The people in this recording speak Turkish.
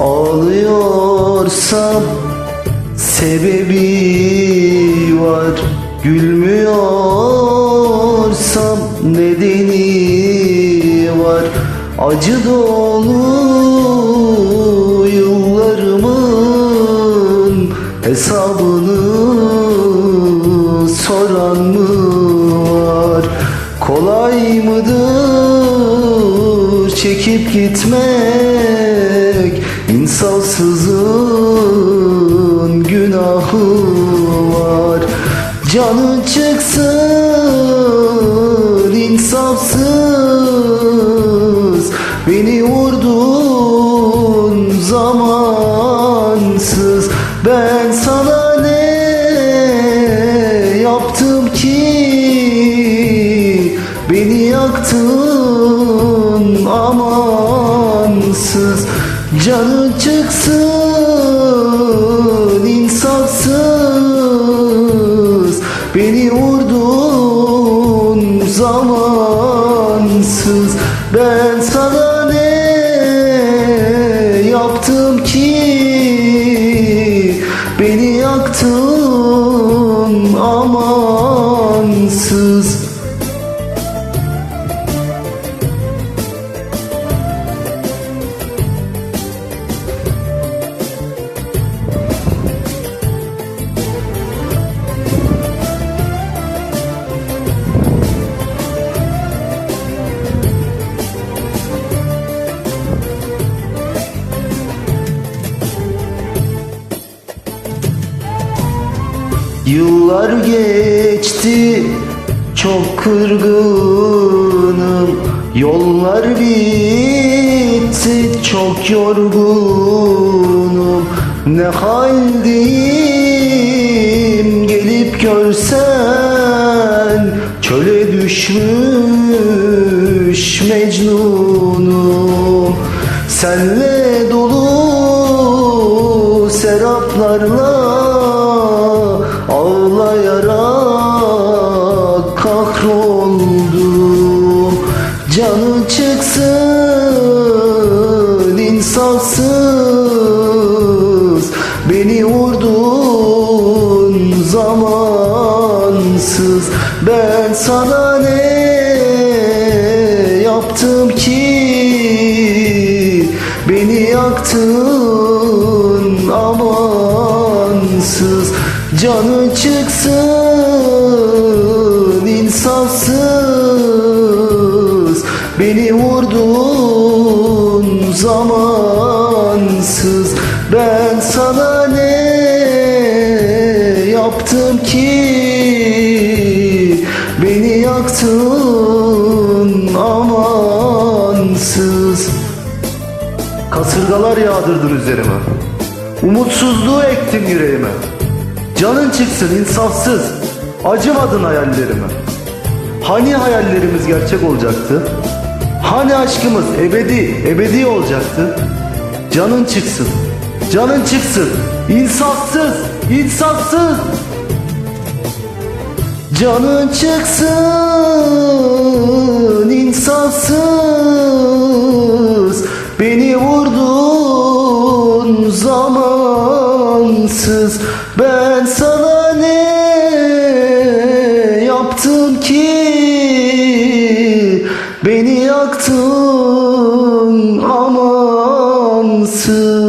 Ağlıyorsam sebebi var Gülmüyorsam nedeni var. Acı dolu yıllarımın hesabını soran mı var? Kolay mıdır çekip gitmek İnsafsızın günahı var. Canın çıksın insafsız Beni vurdun zamansız. Ben sana ne yaptım ki Beni yaktın Canın çıksın insafsız Beni vurdun zamansız. Ben sana ne Yıllar geçti çok kırgınım. Yollar bitti çok yorgunum. Ne haldeyim gelip görsen Çöle düşmüş Mecnunum. Senle dolu seraplarla kahroldum Canı çıksın insafsız Beni vurdun zamansız. Ben sana ne yaptım ki? Beni yaktın amansız. Canı çıksın Beni vurdun zamansız. Ben sana ne yaptım ki? Beni yaktın amansız. Kasırgalar yağdırdın üzerime. Umutsuzluğu ektin yüreğime. Canın çıksın insafsız Acımadın hayallerime. Hani hayallerimiz gerçek olacaktı Hani aşkımız ebedi ebedi olacaktı? Canın çıksın Canın çıksın. İnsafsız insafsız Canın çıksın insafsız Beni vurdun zamansız. Ben sana Beni yaktın amansın.